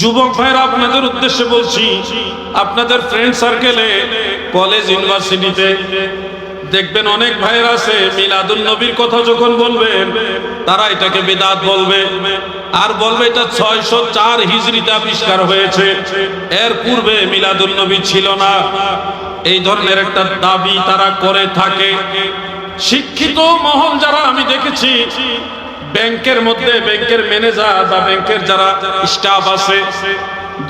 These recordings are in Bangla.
যুবক ভাইরা আপনাদের উদ্দেশ্যে বলছি, আপনাদের ফ্রেন্ড সার্কেলে কলেজ ইউনিভার্সিটিতে দেখবেন অনেক ভাইয়ের আছে মিলাদুল নবীর কথা যখন বলবেন, তারা এটাকে বেদাত বলবে। আর বলবে এটা ছয়শো চার হিজড়িতে আবিষ্কার হয়েছে। এর পূর্বে মিলাদুল নবী ছিল না। এই ধরনের একটা দাবি তারা করে থাকে। শিক্ষিত মহল যারা আমি দেখেছি ব্যাংকের মধ্যে ব্যাংকের ম্যানেজার বা ব্যাংকের যারা স্টাফ আছে,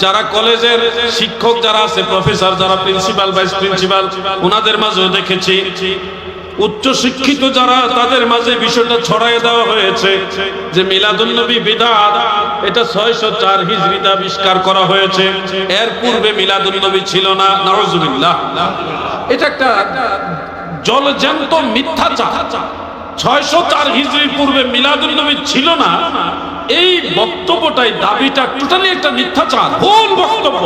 যারা কলেজের শিক্ষক যারা আছে প্রফেসর যারা প্রিন্সিপাল ভাইস প্রিন্সিপাল ওনাদের মাঝেও দেখেছি, উচ্চ শিক্ষিত যারা, তাদের মাঝে বিষয়টা ছড়াই দেওয়া হয়েছে যে মিলাদুন্নবী বিদাত, এটা ছয়শো চার হিজড়িতে আবিষ্কার করা হয়েছে। এর পূর্বে মিলাদুন্নবী ছিল না নজুবিল্লাহ এটা একটা জলজ্যান্ত মিথ্যাচার। ছয়শো চার হিজড়ির পূর্বে মিলাদুল নবী ছিল না, এই বক্তব্যটাই দাবিটা টোটালি একটা মিথ্যাচার, ভুল বক্তব্য।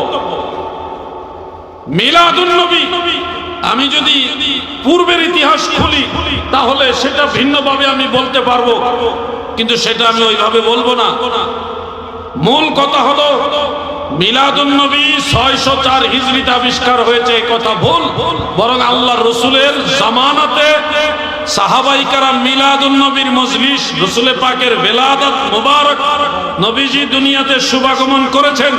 মিলাদুল নবী, আমি যদি পূর্বের ইতিহাস খুলি, তাহলে সেটা ভিন্নভাবে আমি বলতে পারব, কিন্তু সেটা আমি ওইভাবে বলব না। মূল কথা হলো, মিলাদুন নবী ছয়শো চার হিজড়িতে আবিষ্কার হয়েছে কথা ভুল, বরং আল্লাহ রসুলের জামানাতে সাহাবাই কারাম মিলাদুন নবীর মজলিস, রসুলে পাকের বেলাদাত মুবারক নবীজি দুনিয়াতে শুভাগমন করেছেন।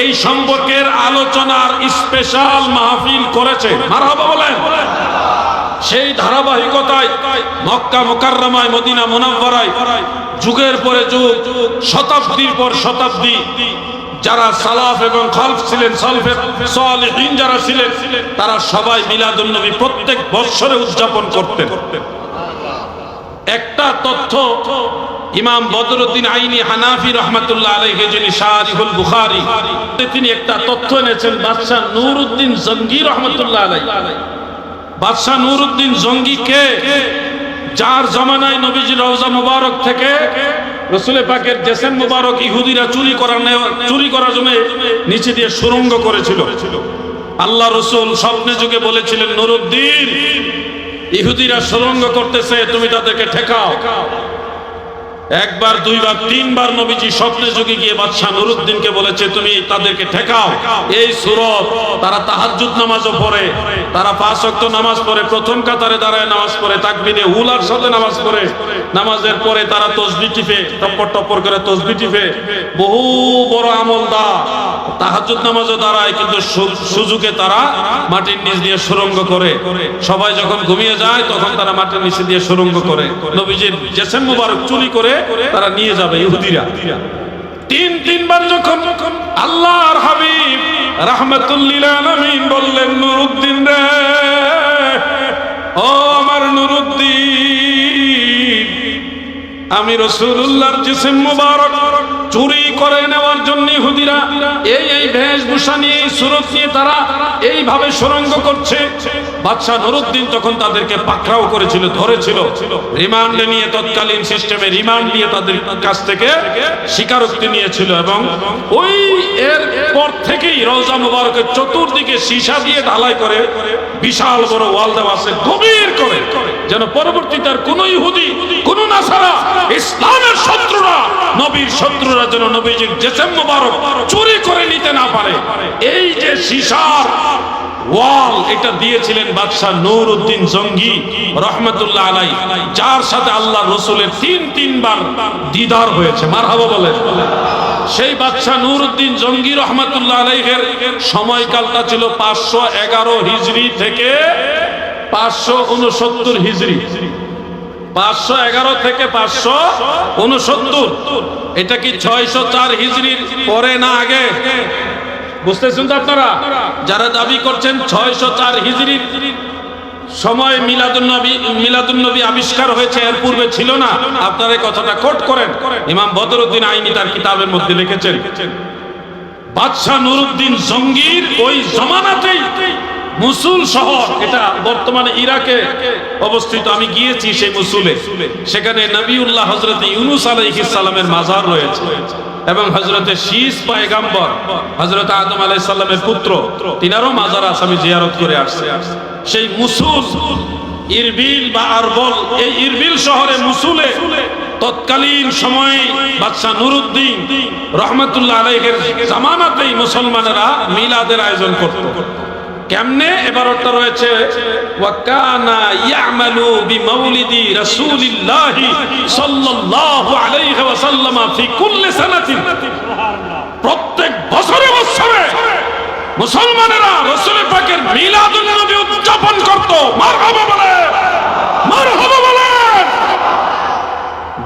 এই সম্পর্কের আলোচনার স্পেশাল মাহফিল করেছে মারহাবা বলেন, সেই ধারাবাহিকতায় মক্কা মোকাররমায়, মদিনা মোনাব্বরায় যুগের পরে যুগ, শতাব্দীর পর শতাব্দী যারা সালাফ এবং খালফ ছিলেন সালফের সালেহিন যারা ছিলেন, তারা সবাই মিলাদুল নবী প্রত্যেক বৎসরে উদযাপন করতেন। একটা তথ্য ইমাম বদরুদ্দিন আইনি হানাফি রহমাতুল্লাহ আলাইহি, যিনি শারিহুল বুখারী, তিনি একটা তথ্য এনেছেন, বাদশাহ নূরউদ্দিন জঙ্গি রহমাতুল্লাহ আলাইহি। বাদশাহ নূরউদ্দিন জঙ্গি কে? যার জমানায় নবীজি রওজা মুবারক থেকে রসুলের পাকের জেসেন মুবারক ইহুদিরা চুরি করার চুরি করার জন্য নিচে দিয়ে সুরঙ্গ করেছিল। আল্লাহ রসুল স্বপ্নে যুগে বলেছিলেন, নুরুদ্দিন, ইহুদিরা সুরঙ্গ করতেছে, তুমি তাদেরকে ঠেকাও। একবার, দুইবার, তিনবার নবীজি স্বপ্নে যুগে গিয়ে বাদশাহ নুরুদ্দিনকে বলেছে, তুমি তাদেরকে ঠেকাও। এই সুরত, তারা তাহাজ্জুদ নামাজও পড়ে, তারা পাঁচ ওয়াক্ত নামাজ পড়ে, প্রথম কাতারে দাঁড়ায় নামাজ পড়ে, তাকবিরে উলার সাথে নামাজ পড়ে। নামাজের পরে তারা তসবি টিপে, টপ্পর টপ্পর করে তসবি টিপে। বহু বড় আমল দা তাহাজ্জুদ নামাজও দাঁড়ায়, কিন্তু সুযোগে তারা মাটির নিচ দিয়ে সুরঙ্গ করে। সবাই যখন ঘুমিয়ে যায়, তখন তারা মাটির নিচে দিয়ে সুরঙ্গ করে। নবীজির জেসেম মুবারক চুরি করে তারা নিয়ে যাবে ইহুদিরা। তিন, তিনবার যখন আল্লাহর হাবিব রাহমাতুল্লিল আলামিন বললেন, নুরুদ্দিন রে, ও আমার নুরুদ্দিন আমি রসুল্লাহর জিসিম মুবারক চুরি করে নেওয়ার জন্য হুদিরা এই এই বেশভূষা নিয়ে, এই সুরত নিয়ে তারা এইভাবে সুরঙ্গ করছে। বাদশাহ নুরুদ্দিন তখন তাদেরকে পাকড়াও করেছিল, ধরেছিল। রিমান্ডে নিয়ে তৎকালীন সিস্টেমে রিমান্ড নিয়ে তাদের কাছ থেকে স্বীকারোক্তি নিয়েছিল এবং ওই এর পর থেকেই রওজা মুবারকের চতুর্দিকে সীসা দিয়ে ঢালাই করে বিশাল বড় ওয়াল দেওয়া আছে, গভীর করে। যেন পরবর্তীতে আর কোন ইহুদি, কোন নাসারা ইসলামের শত্রুরা, নবীর শত্রুরা যেন নবীজির জেসেম মুবারক চুরি করে নিতে না পারে। এই যে সীসার সেই বাদশাহ জঙ্গি সময়কালটা ছিল পাঁচশো এগারো হিজড়ি থেকে পাঁচশো উনসত্তর হিজড়ি পাঁচশো এগারো থেকে পাঁচশো উনসত্তর। এটা কি ছয়শো চার হিজড়ির পরে না আগে? বুঝতেছেন তো আপনারা? যারা দাবি করছেন ছয়শো চার হিজড়ির সময় মিলাদুন্নবী মিলাদুন্নবী আবিষ্কার হয়েছে, এর পূর্বে ছিল না। আপনারা কথাটা কোট করেন। ইমাম বদরুদ্দিন আইনি তার কিতাবের মধ্যে লিখেছেন, বাদশাহ নুরুদ্দিন জঙ্গির ওই জমানাতেই মুসুল শহর, এটা বর্তমানে ইরাকে অবস্থিত। আমি গিয়েছি সেই মুসুলে। সেখানে নবিউল্লাহ হজরত ইউনুস আলাইহিস সালামের মাজার রয়েছে এবং হজরতে শীষ পায়গাম্বর হজরত আদম আলাইহিস সালামের পুত্র, তিনারও মাজার আছে, আমি জিয়ারত করে আসছে। সেই মুসুল, ইরবিল বা আরবল, এই ইরবিল শহরে মুসুলে তৎকালীন সময়ে বাদশাহ নুরুদ্দিন রহমতুল্লাহ আলাইহের জামানাতেই মুসলমানেরা মিলাদের আয়োজন করত। কেমনে এবারটা রয়েছে? ওয়াকানা ইয়ামালু বিমাউলিদি রাসূলিল্লাহি সাল্লাল্লাহু আলাইহি ওয়াসাল্লাম ফি কুল্লি সানাতিন। প্রত্যেক বছরে বছরে মুসলমানেরা রাসূল পাকের মিলাদুন নবী উদযাপন করত। মারহাবা বলে মারহাবা বলে।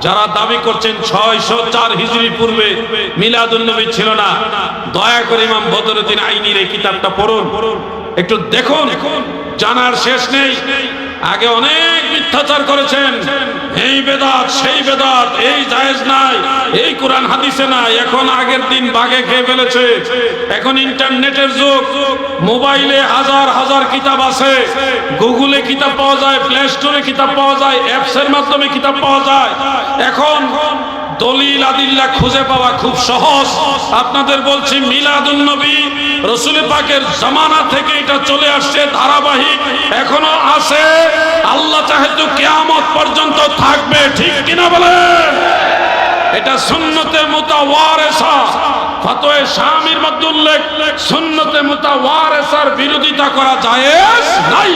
যারা দাবি করছেন ছয়শো চার হিজরি পূর্বে মিলাদুল নবী ছিল না, দয়া করে ইমাম বদরুদ্দিন আইনির এই কিতাবটা পড়ুন। একটু দেখুন। জানার শেষ নেই। আগে অনেক মিথ্যাচার করেছেন। এই বেদাত, সেই বেদাত, এই জায়েজ নাই, এই কোরআন হাদিসে নাই। এখন আগের দিন বাগে খেয়ে ফেলেছে। এখন ইন্টারনেটের যুগ। মোবাইলে হাজার হাজার কিতাব আছে। গুগলে কিতাব পাওয়া যায়, প্লে স্টোরে কিতাব পাওয়া যায়, অ্যাপসের মাধ্যমে কিতাব পাওয়া যায়। এখন দলিল আদিল্লা খুঁজে পাওয়া খুব সহজ। আপনাদের বলছি, মিলাদুন নবী, রসুল পাকের জামানা থেকে এটা চলে আসছে ধারাবাহিক, এখনও আছে। আল্লাহ চাহে তো কেয়ামত পর্যন্ত থাকবে, ঠিক কিনা বলেন এটা সুন্নতে মুতাওয়ারেসা। ফতোয়ে শামির মধ্যে উল্লেখ, সুন্নতে মুতাওয়ারেসার বিরোধিতা করা জায়েজ নাই।